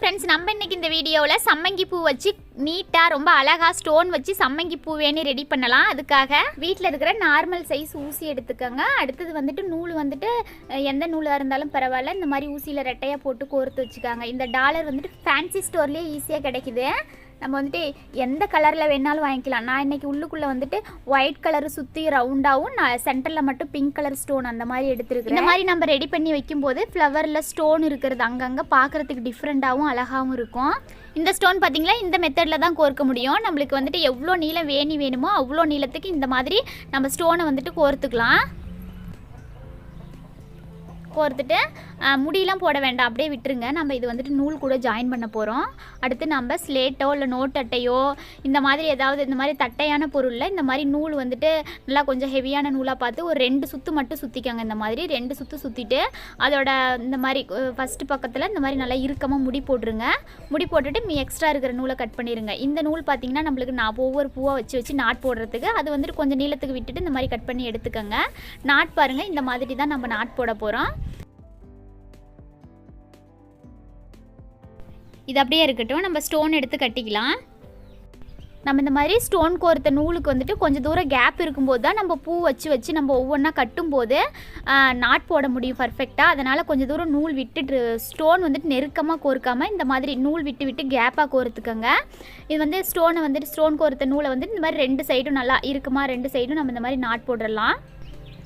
Friends நம்ம இன்னைக்கு இந்த வீடியோவில் சம்மங்கி பூ வச்சு நீட்டாக ரொம்ப அழகாக ஸ்டோன் வச்சு சம்மங்கி பூ வேணும் ரெடி பண்ணலாம். அதுக்காக வீட்டில் இருக்கிற நார்மல் சைஸ் ஊசி எடுத்துக்கோங்க. அடுத்தது வந்துட்டு நூல் வந்துட்டு எந்த நூலாக இருந்தாலும் பரவாயில்ல. இந்த மாதிரி ஊசியில் ரெட்டையாக போட்டு கோர்த்து வச்சுக்காங்க. இந்த டாலர் வந்துட்டு ஃபேன்சி ஸ்டோர்லேயே ஈஸியாக கிடைக்குது. நம்ம வந்துட்டு எந்த கலரில் வேணாலும் வாங்கிக்கலாம். நான் இன்னைக்கு உள்ளுக்குள்ளே வந்துட்டு ஒயிட் கலர் சுற்றி ரவுண்டாகவும் நான் சென்டரில் மட்டும் பிங்க் கலர் ஸ்டோன் அந்த மாதிரி எடுத்துருக்கேன் இந்த மாதிரி நம்ம ரெடி பண்ணி வைக்கும்போது ஃப்ளவரில் ஸ்டோன் இருக்கிறது அங்கங்கே பார்க்குறதுக்கு டிஃப்ரெண்ட்டாகவும் அழகாகவும் இருக்கும். இந்த ஸ்டோன் பார்த்திங்களா இந்த மெத்தடில் தான் கோர்க்க முடியும். நம்மளுக்கு வந்துட்டு எவ்வளோ நீளம் வேணி வேணுமோ அவ்வளோ நீளத்துக்கு இந்த மாதிரி நம்ம ஸ்டோனை வந்துட்டு கோர்த்துக்கலாம். கோர்த்துட்டு முடியெலாம் முடியெல்லாம் போட வேண்டாம். அப்படியே விட்டுருங்க. நம்ம இது வந்துட்டு நூல் கூட ஜாயின் பண்ண போகிறோம் அடுத்து நம்ம ஸ்லேட்டோ இல்லை நோட் அட்டையோ இந்த மாதிரி ஏதாவது இந்த மாதிரி தட்டையான பொருளில் இந்த மாதிரி நூல் வந்துட்டு நல்லா கொஞ்சம் ஹெவியான நூலாக பார்த்து ஒரு ரெண்டு சுற்று மட்டும் சுற்றிக்கோங்க இந்த மாதிரி ரெண்டு சுற்று சுற்றிட்டு அதோட இந்த மாதிரி ஃபஸ்ட்டு பக்கத்தில் இந்த மாதிரி நல்லா இறுக்கமாக முடி போட்டுருங்க. முடி போட்டுட்டு மீ எக்ஸ்ட்ரா இருக்கிற நூலை கட் பண்ணிடுங்க இந்த நூல் பார்த்தீங்கன்னா நம்மளுக்கு நான் ஒவ்வொரு பூவாக வச்சு வச்சு நாட் போடுறதுக்கு அது வந்துட்டு கொஞ்சம் நீளத்துக்கு விட்டுட்டு இந்த மாதிரி கட் பண்ணி எடுத்துக்கோங்க. நாட் பாருங்கள் இந்த மாதிரி தான் நம்ம நாட் போட போகிறோம் இது அப்படியே இருக்கட்டும். நம்ம ஸ்டோன் எடுத்து கட்டிக்கலாம். நம்ம இந்த மாதிரி ஸ்டோன் கோர்த்த நூலுக்கு வந்துட்டு கொஞ்சம் தூரம் கேப் இருக்கும்போது தான் நம்ம பூ வச்சு வச்சு நம்ம ஒவ்வொன்றா கட்டும்போது நாட் போட முடியும் பர்ஃபெக்டாக அதனால் கொஞ்சம் தூரம் நூல் விட்டுட்டு ஸ்டோன் வந்துட்டு நெருக்கமாக கோர்க்காமல் இந்த மாதிரி நூல் விட்டு விட்டு கேப்பாக கோர்த்துக்கோங்க. இது வந்து ஸ்டோனை வந்துட்டு ஸ்டோன் கோர்த்த நூலை வந்துட்டு இந்த மாதிரி ரெண்டு சைடும் நல்லா இருக்குமா ரெண்டு சைடும் நம்ம இந்த மாதிரி நாட் போட்டுடலாம்.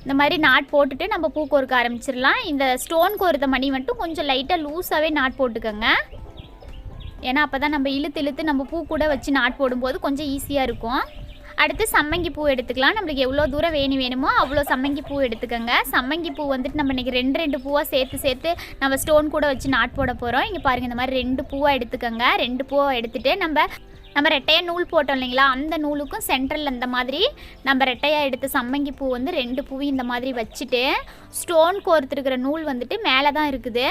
இந்த மாதிரி நாட் போட்டுட்டு நம்ம பூ கோர்க்க ஆரம்பிச்சிடலாம். இந்த ஸ்டோன் கோர்த்த மணி மட்டும் கொஞ்சம் லைட்டாக லூஸாகவே நாட் போட்டுக்கோங்க. ஏன்னா அப்போ தான் நம்ம இழுத்து இழுத்து நம்ம பூ கூட வச்சு நாட் போடும்போது கொஞ்சம் ஈஸியாக இருக்கும். அடுத்து சம்மங்கி பூ எடுத்துக்கலாம். நம்மளுக்கு எவ்வளோ தூரம் வேணும் வேணுமோ அவ்வளோ சம்மங்கி பூ எடுத்துக்கோங்க. சம்மங்கி பூ வந்துட்டு நம்ம இன்றைக்கி ரெண்டு ரெண்டு பூவாக சேர்த்து சேர்த்து நம்ம ஸ்டோன் கூட வச்சு நாட் போட போகிறோம் இங்கே பாருங்கள் இந்த மாதிரி ரெண்டு பூவாக எடுத்துக்கோங்க. ரெண்டு பூவை எடுத்துகிட்டு நம்ம நம்ம ரெட்டையாக நூல் போட்டோம் இல்லைங்களா? அந்த நூலுக்கும் சென்ட்ரலில் இந்த மாதிரி நம்ம ரெட்டையாக எடுத்து சம்மங்கி பூ வந்து ரெண்டு பூவையும் இந்த மாதிரி வச்சுட்டு ஸ்டோன் கோர்த்துருக்கிற நூல் வந்துட்டு மேலே தான் இருக்குது.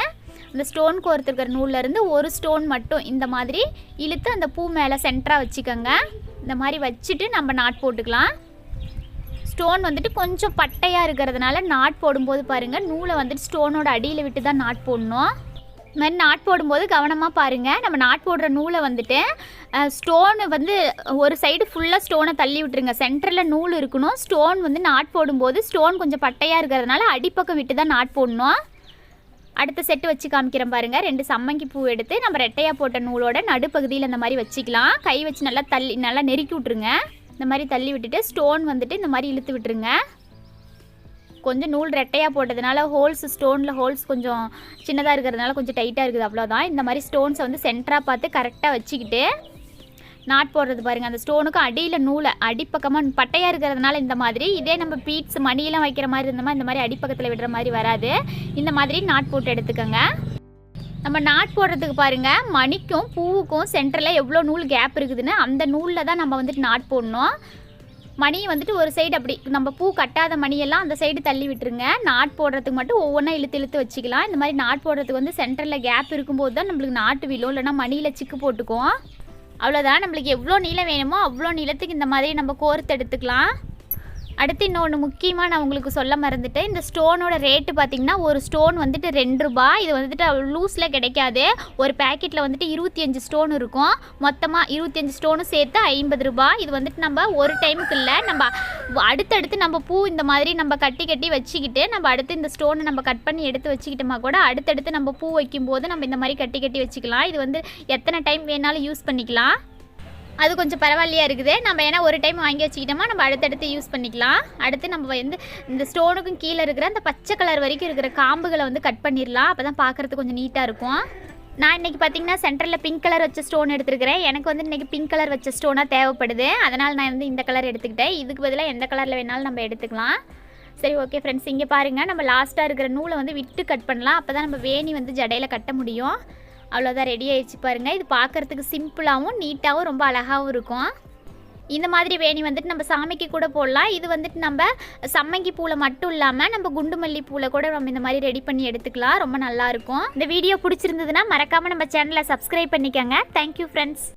இந்த ஸ்டோன் கோர்த்துருக்கிற நூல்ல இருந்து ஒரு ஸ்டோன் மட்டும் இந்த மாதிரி இழுத்து அந்த பூ மேலே சென்டராக வச்சுக்கோங்க. இந்த மாதிரி வச்சுட்டு நம்ம நாட் போட்டுக்கலாம். ஸ்டோன் வந்துட்டு கொஞ்சம் பட்டையாக இருக்கிறதுனால நாட் போடும்போது பாருங்கள் நூலை வந்துட்டு ஸ்டோனோட அடியில் விட்டு தான் நாட் போடணும். இந்த மாதிரி நாட் போடும்போது கவனமாக பாருங்கள் நம்ம நாட் போடுற நூலை வந்துட்டு ஸ்டோனு வந்து ஒரு சைடு ஃபுல்லாக ஸ்டோனை தள்ளி விட்டுருங்க. சென்டரில் நூல் இருக்கணும் ஸ்டோன் வந்து நாட் போடும்போது ஸ்டோன் கொஞ்சம் பட்டையாக இருக்கிறதுனால அடிப்பக்கம் விட்டு தான் நாட் போடணும். அடுத்த செட்டு வச்சு காமிக்கிறேன் பாருங்க. ரெண்டு சம்மங்கி பூ எடுத்து நம்ம ரெட்டையாக போட்ட நூலோட நடுப்பகுதியில் இந்த மாதிரி வச்சுக்கலாம். கை வச்சு நல்லா தள்ளி நல்லா நெருக்கி விட்ருங்க இந்த மாதிரி தள்ளி விட்டுட்டு ஸ்டோன் வந்துட்டு இந்த மாதிரி இழுத்து விட்டுருங்க. கொஞ்சம் நூல் ரெட்டையாக போட்டதுனால ஹோல்ஸ் ஸ்டோனில் ஹோல்ஸ் கொஞ்சம் சின்னதாக இருக்கிறதுனால கொஞ்சம் டைட்டாக இருக்குது. அவ்வளோதான் இந்த மாதிரி ஸ்டோன்ஸை வந்து சென்டராக பார்த்து கரெக்டாக வச்சுக்கிட்டு நாட் போடுறது பாருங்கள் அந்த ஸ்டோனுக்கும் அடியில் நூலை அடிப்பக்கமாக பட்டையாக இருக்கிறதுனால இந்த மாதிரி இதே நம்ம பீட்ஸ் மணியெல்லாம் வைக்கிற மாதிரி இருந்தோமா இந்த மாதிரி அடிப்பக்கத்தில் விடுற மாதிரி வராது. இந்த மாதிரி நாட் போட்டு எடுத்துக்கோங்க. நம்ம நாட் போடுறதுக்கு பாருங்க மணிக்கும் பூவுக்கும் சென்டரில் எவ்வளோ நூல் கேப் இருக்குதுன்னு அந்த நூலில் தான் நம்ம வந்துட்டு நாட் போடணும். மணி வந்துட்டு ஒரு சைடு அப்படி நம்ம பூ கட்டாத மணியெல்லாம் அந்த சைடு தள்ளி விட்டுருங்க. நாட் போடுறதுக்கு மட்டும் ஒவ்வொன்றா இழுத்து இழுத்து வச்சுக்கலாம். இந்த மாதிரி நாட் போடுறதுக்கு வந்து சென்டரில் கேப் இருக்கும்போது தான் நம்மளுக்கு நாட்டு விழும் இல்லைன்னா மணியில் சிக்கு போட்டுக்குவோம் அவ்வளோதான் நம்மளுக்கு எவ்வளோ நீளம் வேணுமோ அவ்வளோ நீளத்துக்கு இந்த மாதிரி நம்ம கோர்த்து எடுத்துக்கலாம். அடுத்து இன்னொன்று முக்கியமாக நான் உங்களுக்கு சொல்ல மறந்துட்டேன். இந்த ஸ்டோனோட ரேட்டு பார்த்தீங்கன்னா ஒரு ஸ்டோன் வந்துட்டு ரெண்டு ரூபாய் இது வந்துட்டு லூஸில் கிடைக்காது. ஒரு பேக்கெட்டில் வந்துட்டு இருபத்தி அஞ்சு ஸ்டோன் இருக்கும். மொத்தமாக இருபத்தி அஞ்சு ஸ்டோனும் சேர்த்து ஐம்பது ரூபாய் இது வந்துட்டு நம்ம ஒரு டைமுக்கு இல்லை. நம்ம அடுத்தடுத்து நம்ம பூ இந்த மாதிரி நம்ம கட்டி கட்டி வச்சுக்கிட்டு நம்ம அடுத்து இந்த ஸ்டோனை நம்ம கட் பண்ணி எடுத்து வச்சுக்கிட்டோமா கூட அடுத்தடுத்து நம்ம பூ வைக்கும்போது நம்ம இந்த மாதிரி கட்டி கட்டி வச்சுக்கலாம். இது வந்து எத்தனை டைம் வேணாலும் யூஸ் பண்ணிக்கலாம். அது கொஞ்சம் பரவாயில்லையா இருக்குது? நம்ம ஏன்னா ஒரு டைம் வாங்கி வச்சுக்கிட்டோமா நம்ம அடுத்தடுத்து யூஸ் பண்ணிக்கலாம். அடுத்து நம்ம வந்து இந்த ஸ்டோனுக்கும் கீழே இருக்கிற அந்த பச்சை கலர் வரைக்கும் இருக்கிற காம்புகளை வந்து கட் பண்ணிடலாம். அப்போ தான் பார்க்குறதுக்கு கொஞ்சம் நீட்டாக இருக்கும். நான் இன்றைக்கி பார்த்தீங்கன்னா சென்டரில் பிங்க் கலர் வச்ச ஸ்டோன் எடுத்துருக்கிறேன். எனக்கு வந்து இன்றைக்கி பிங்க் கலர் வச்ச ஸ்டோனாக தேவைப்படுது. அதனால் நான் வந்து இந்த கலர் எடுத்துக்கிட்டேன். இதுக்கு பதிலாக எந்த கலரில் வேணாலும் நம்ம எடுத்துக்கலாம். சரி ஓகே ஃப்ரெண்ட்ஸ் இங்கே பாருங்கள் நம்ம லாஸ்ட்டாக இருக்கிற நூலை வந்து விட்டு கட் பண்ணலாம். அப்போ தான் நம்ம வேணி வந்து ஜடையில் கட்ட முடியும். அவ்வளோதான் ரெடி ஆயிடுச்சு பாருங்கள் இது பார்க்குறதுக்கு சிம்பிளாகவும் நீட்டாகவும் ரொம்ப அழகாகவும் இருக்கும். இந்த மாதிரி வேணி வந்துட்டு நம்ம சாமிக்கு கூட போடலாம். இது வந்துட்டு நம்ம சம்மங்கி பூவில் மட்டும் இல்லாமல் நம்ம குண்டு மல்லி பூவில் கூட நம்ம இந்த மாதிரி ரெடி பண்ணி எடுத்துக்கலாம். ரொம்ப நல்லாயிருக்கும் இந்த வீடியோ பிடிச்சிருந்ததுன்னா மறக்காமல் நம்ம சேனலை சப்ஸ்கிரைப் பண்ணிக்கோங்க. Thank you friends